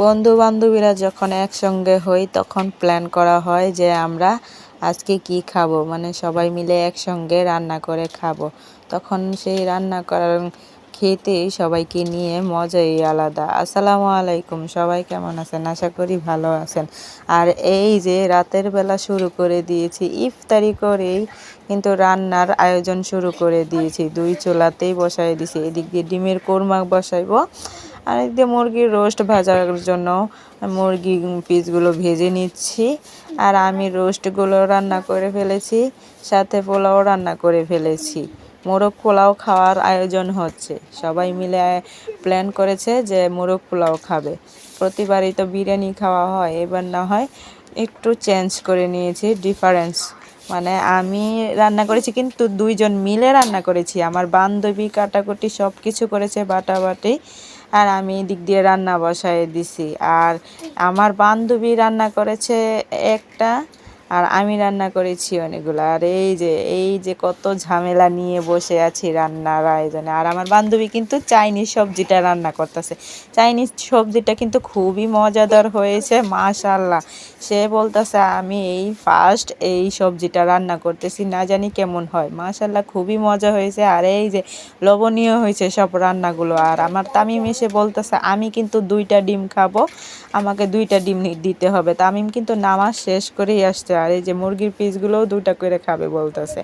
বন্ধু বান্ধবীরা যখন একসঙ্গে হই, তখন প্ল্যান করা হয় যে আমরা আজকে কি খাব। মানে সবাই মিলে একসঙ্গে রান্না করে খাব। তখন সেই রান্না করার খেতে সবাইকে নিয়ে মজাই আলাদা। আসসালামু আলাইকুম, সবাই কেমন আছেন? আশা করি ভালো আছেন। আর এই যে রাতের বেলা শুরু করে দিয়েছি, ইফতারি করেই কিন্তু রান্নার আয়োজন শুরু করে দিয়েছি। দুই চুলাতেই বসাই দিয়েছি এদিক দিয়ে ডিমের কোরমা বসাইবো। আর এদিকে মুরগির রোস্ট ভাজার জন্য মুরগি পিসগুলো ভেজে নিচ্ছি। আর আমি রোস্টগুলো রান্না করে ফেলেছি, সাথে পোলাও রান্না করে ফেলেছি। মোরগ পোলাও খাওয়ার আয়োজন হচ্ছে। সবাই মিলে প্ল্যান করেছে যে মোরগ পোলাও খাবে। প্রতিবারই তো বিরিয়ানি খাওয়া হয়, এবার না হয় একটু চেঞ্জ করে নিয়েছি ডিফারেন্স মানে আমি রান্না করেছি, কিন্তু দুইজন মিলে রান্না করেছি। আমার বান্ধবী কাটাকুটি সব কিছু করেছে বাটাবাটি। আর আমি এদিক দিয়ে রান্না বসায় দিছি। আর আমার বান্ধবী রান্না করেছে একটা আর আমি রান্না করেছি অনেকগুলো। আর এই যে এই যে কত ঝামেলা নিয়ে বসে আছি রান্নার আয়োজনে। আর আমার বান্ধবী কিন্তু চাইনিজ সবজিটা রান্না করতেছে। চাইনিজ সবজিটা কিন্তু খুবই মজাদার হয়েছে মাশাল্লাহ সে বলতেছে, আমি এই ফার্স্ট এই সবজিটা রান্না করতেছি, না জানি কেমন হয়। মাশাল্লাহ খুবই মজা হয়েছে। আর এই যে লবণীয় হয়েছে সব রান্নাগুলো। আর আমার তামিম এসে বলতেছে, আমি কিন্তু দুইটা ডিম খাব, আমাকে দুইটা ডিম দিতে হবে। তামিম কিন্তু নামাজ শেষ করেই আসছে আর এই যে মুরগির পিসগুলোও দুটা করে খাবে বলতেছে।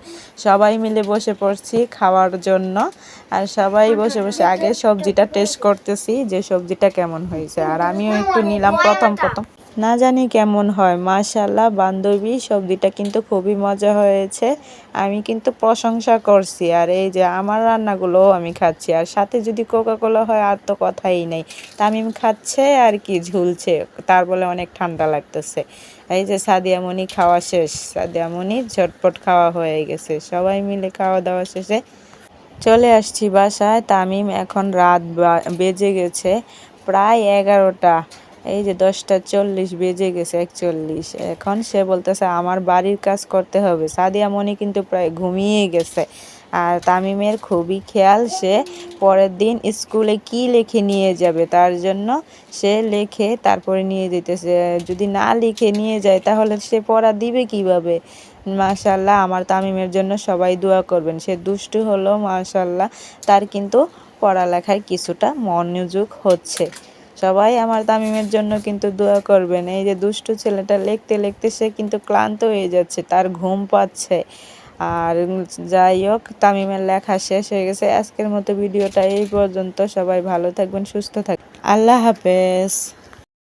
সবাই মিলে বসে পড়ছি খাওয়ার জন্য। আর সবাই বসে বসে আগে সবজিটা টেস্ট করতেছি যে সবজিটা কেমন হয়েছে। আর আমিও একটু নিলাম প্রথম প্রথম। না জানি কেমন হয়। মাশাল্লাহ বান্ধবী সবজিটা কিন্তু খুবই মজা হয়েছে। আমি কিন্তু প্রশংসা করছি। আর এই যে আমার রান্নাগুলোও আমি খাচ্ছি। আর সাথে যদি কোকা কোলা হয়, আর তো কথাই নেই। তামিম খাচ্ছে আর কি ঝুলছে। তার বলে অনেক ঠান্ডা লাগতেছে। এই যে সাদিয়ামণি খাওয়া শেষ। সাদিয়ামণি ঝটপট খাওয়া হয়ে গেছে। সবাই মিলে খাওয়া দাওয়া শেষে চলে আসছি বাসায়। তামিম এখন রাত বেজে গেছে। প্রায় এগারোটা। এই যে দশটা চল্লিশ বেজে গেছে, একচল্লিশ। এখন সে বলতেছে, আমার বাড়ির কাজ করতে হবে। সাদিয়া মনি কিন্তু প্রায় ঘুমিয়ে গেছে। আর তামিমের খুবই খেয়াল সে পরের দিন স্কুলে কি লিখে নিয়ে যাবে, তার জন্য সে লেখে তারপরে নিয়ে যেতেছে। যদি না লিখে নিয়ে যায়, তাহলে সে পড়া দিবে কীভাবে? মাশাল্লাহ আমার তামিমের জন্য সবাই দোয়া করবেন। সে দুষ্টু হলো মাশাল্লাহ তার কিন্তু পড়ালেখায় কিছুটা মনোযোগ হচ্ছে। সবাই আমার তামিমের জন্য কিন্তু দোয়া করবেন। এই যে দুষ্টু ছেলেটা লিখতে লিখতে সে কিন্তু ক্লান্ত হয়ে যাচ্ছে, তার ঘুম পাচ্ছে। আর যাই হোক, তামিমের লেখা শেষ হয়ে গেছে। আজকের মতো ভিডিওটা এই পর্যন্ত। সবাই ভালো থাকবেন, সুস্থ থাকবেন। আল্লাহ হাফেজ।